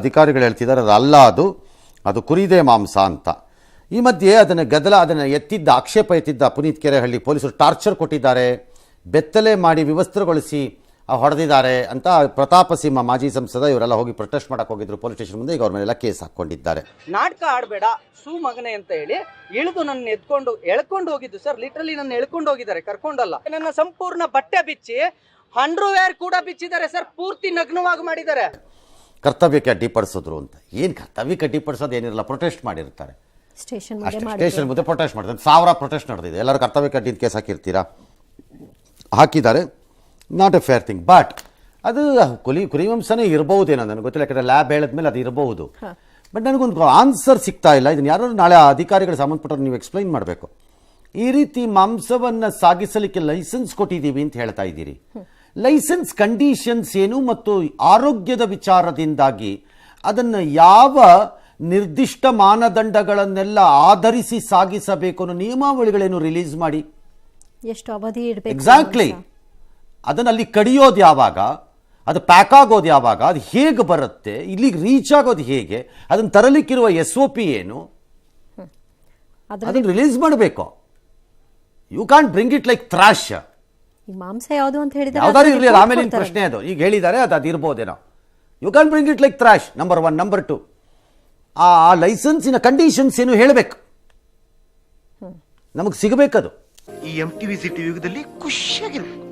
ಅಧಿಕಾರಿಗಳು ಹೇಳ್ತಿದ್ದಾರೆ ಅದು ಅಲ್ಲ ಅದು. ಅದು ಕುರಿದೆ ಮಾಂಸ ಅಂತ. ಈ ಮಧ್ಯೆ ಅದನ್ನು ಗದಲ ಅದನ್ನು ಎತ್ತಿದ್ದ, ಆಕ್ಷೇಪ ಎತ್ತಿದ್ದ ಪುನೀತ್ ಕೆರೆಹಳ್ಳಿ ಪೊಲೀಸರು ಟಾರ್ಚರ್ ಕೊಟ್ಟಿದ್ದಾರೆ. ಬೆತ್ತಲೆ ಮಾಡಿ ವಿವಸ್ತ್ರಗೊಳಿಸಿ ಹೊಡೆದಿದ್ದಾರೆ ಅಂತ ಪ್ರತಾಪ ಸಿಂಹ ಮಾಜಿ ಸಂಸದ ಇವರೆಲ್ಲ ಹೋಗಿ ಪ್ರೊಟೆಸ್ಟ್ ಮಾಡಕ್ಕೆ ಹೋಗಿದ್ರು. ಪೊಲೀಸ್ ಸ್ಟೇಷನ್ ಮುಂದೆ ಈಗ ಅವ್ರ ಮೇಲೆಲ್ಲ ಕೇಸ್ ಹಾಕೊಂಡಿದ್ದಾರೆ ನಾಟಕ ಆಡಬೇಡ, ಸೂ ಮಗನೆ ಅಂತ ಹೇಳಿ ಇಳಿದು ನನ್ನ ಎತ್ಕೊಂಡು ಎಳ್ಕೊಂಡು ಹೋಗಿದ್ದು ಸರ್. ಲಿಟ್ರಲಿ ನನ್ನ ಎಳ್ಕೊಂಡು ಹೋಗಿದ್ದಾರೆ, ಕರ್ಕೊಂಡಲ್ಲ. ನನ್ನ ಸಂಪೂರ್ಣ ಬಟ್ಟೆ ಬಿಚ್ಚಿ ಅಂಡರ್ವೇರ್ ಕೂಡ ಬಿಚ್ಚಿದ್ದಾರೆ ಸರ್. ಪೂರ್ತಿ ನಗ್ನವಾಗಿ ಮಾಡಿದ್ದಾರೆ. ಕರ್ತವ್ಯಕ್ಕೆ ಅಡ್ಡಿಪಡಿಸಿದ್ರು ಅಂತ. ಏನು ಕರ್ತವ್ಯಕ್ಕೆ ಅಡ್ಡಿಪಡಿಸೋದು ಏನಿರಲ್ಲ ಪ್ರೊಟೆಸ್ಟ್ ಮಾಡಿರ್ತಾರೆ. ಸ್ಟೇಷನ್ ಮುಂದೆ ಅಷ್ಟೇ ಸ್ಟೇಷನ್ ಮುಂದೆ ಪ್ರೊಟೆಸ್ಟ್ ಮಾಡ್ತಾರೆ ಸಾವಿರ ಪ್ರೊಟೆಸ್ಟ್ ನಡೆದಿದೆ. ಎಲ್ಲರೂ ಕರ್ತವ್ಯಕ್ಕೆ ಅಡ್ಡಿ ಕೇಸ್ ಹಾಕಿರ್ತೀರಾ? ಹಾಕಿದ್ದಾರೆ. Not a fair thing but ಅದು ಕುಲಿ ಕುರಿವಂಶನೇ ಇರಬಹುದೇನೋ ನನಗೆ ಗೊತ್ತಿಲ್ಲ. ಯಾಕಂದರೆ ಲ್ಯಾಬ್ ಹೇಳಿದ್ಮೇಲೆ ಅದು ಇರಬಹುದು. ಬಟ್ ನನಗೊಂದು ಆನ್ಸರ್ ಸಿಗ್ತಾ ಇಲ್ಲ. ಇದನ್ನು ಯಾರು ನಾಳೆ ಆ ಅಧಿಕಾರಿಗಳು ಸಂಬಂಧಪಟ್ಟವ್ರು ನೀವು ಎಕ್ಸ್ಪ್ಲೈನ್ ಮಾಡಬೇಕು. ಈ ರೀತಿ ಮಾಂಸವನ್ನು ಸಾಗಿಸಲಿಕ್ಕೆ ಲೈಸೆನ್ಸ್ ಕೊಟ್ಟಿದ್ದೀವಿ ಅಂತ ಹೇಳ್ತಾ ಇದ್ದೀರಿ. ಲೈಸೆನ್ಸ್ ಕಂಡೀಷನ್ಸ್ ಏನು ಮತ್ತು ಆರೋಗ್ಯದ ವಿಚಾರದಿಂದಾಗಿ ಅದನ್ನು ಯಾವ ನಿರ್ದಿಷ್ಟ ಮಾನದಂಡಗಳನ್ನೆಲ್ಲ ಆಧರಿಸಿ ಸಾಗಿಸಬೇಕು ಅನ್ನೋ ನಿಯಮಾವಳಿಗಳೇನು ರಿಲೀಸ್ ಮಾಡಿ? ಎಷ್ಟು ಅವಧಿ ಇಡಬೇಕು ಎಕ್ಸಾಕ್ಟ್ಲಿ ಅದನ್ನ ಅಲ್ಲಿ ಕಡಿಯೋದು ಯಾವಾಗ? ಅದು ಪ್ಯಾಕ್ ಆಗೋದು ಯಾವಾಗ? ಅದು ಹೇಗೆ ಬರುತ್ತೆ? ಇಲ್ಲಿಗೆ ರೀಚ್ ಆಗೋದು ಹೇಗೆ? ಅದನ್ನು ತರಲಿಕ್ಕಿರುವ ಎಸ್ ಒ ಪಿ ಏನು? ಅದನ್ನು ರಿಲೀಸ್ ಮಾಡಬೇಕು. You can bring it like trash ಈ ಮಾಂಸ ಯಾವುದು ಅಂತ ಹೇಳಿದ್ರೆ ಯಾವ್ದಾದ್ರು ಇರಲಿ ಆಮೇಲೆ ನಿನ್ ಪ್ರಶ್ನೆ ಅದು. ಈಗ ಹೇಳಿದ್ದಾರೆ ಅದು ಅದು ಇರ್ಬೋದೇನೋ you can bring it like trash number one number two ಆ ಲೈಸೆನ್ಸಿನ ಕಂಡೀಷನ್ಸ್ ಏನು ಹೇಳಬೇಕು ನಮಗೆ ಸಿಗಬೇಕದು. ಈ ಎಂ ಟಿವಿ ಸಿಟಿ ಯುಗದಲ್ಲಿ ಖುಷಿಯಾಗಿರ್ಬೇಕು.